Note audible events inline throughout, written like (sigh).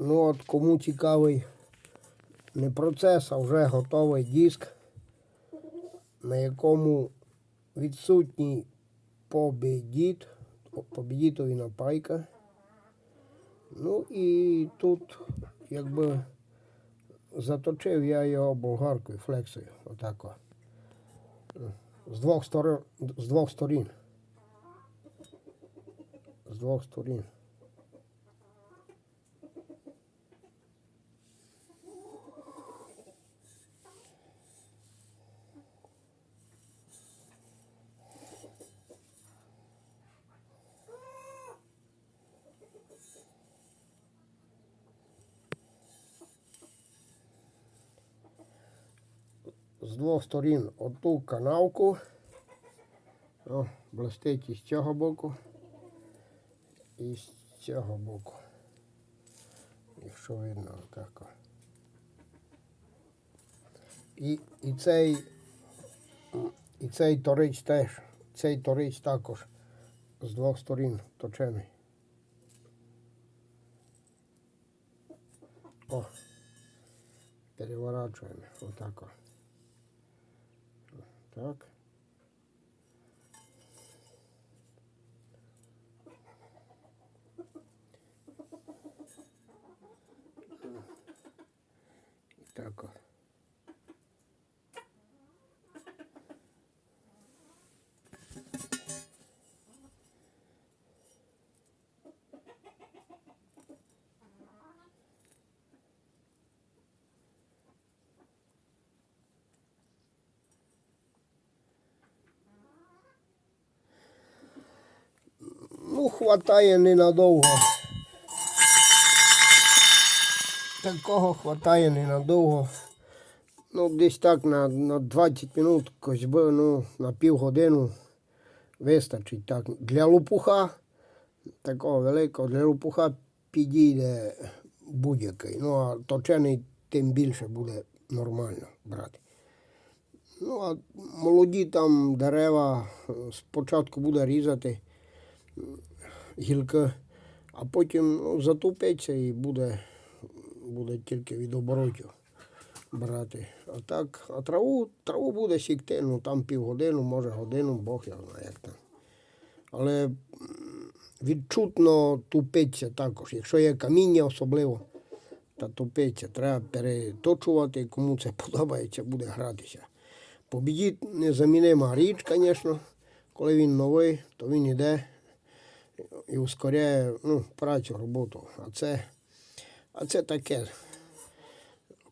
Ну от кому цікавий не процес, а вже готовий диск, на якому відсутній побідіт, побідітові напайка. Ну і тут якби заточив я його болгаркою, флексою. Отак. о. З двох сторон, з двох сторін. З двох сторін. З двох сторін оту канавку. О, блистить і з цього боку. І з цього боку. Якщо видно, так. І, і цей і цей торич теж. Цей торич також з двох сторін точений. О, переворачуємо. Отак. Так. І так. Ну, хватає ненадовго. Такого хватає ненадовго. Ну, десь так на, на 20 минут козьби, ну, на півгодину вистачить так. Для лопуха, такого великого, для лопуха підійде будь-який. Ну, а точений тим більше буде нормально брати. Ну, а молоді там дерева е, спочатку буде різати гілки, а потім ну, затупиться і буде, буде тільки від оборотів брати. А так, а траву, траву буде сікти, ну там півгодину, може годину, Бог я знає як там. Але відчутно тупиться також. Якщо є каміння особливо, та тупиться. Треба переточувати, кому це (laughs) подобається, буде гратися. Побідіть незамінима річ, звісно. Коли він новий, то він йде і ускоряє ну, працю, роботу. А це, а це таке.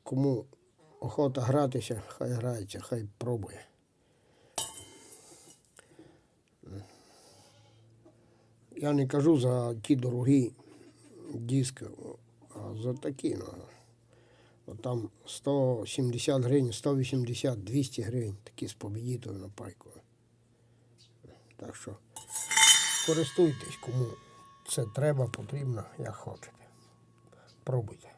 Кому охота гратися, хай грається, хай пробує. Я не кажу за ті дорогі диски, а за такі. Ну, там 170 гривень, 180, 200 гривень, такі з побідітою напайкою. Так що користуйтесь, кому це треба, потрібно, як хочете. Пробуйте.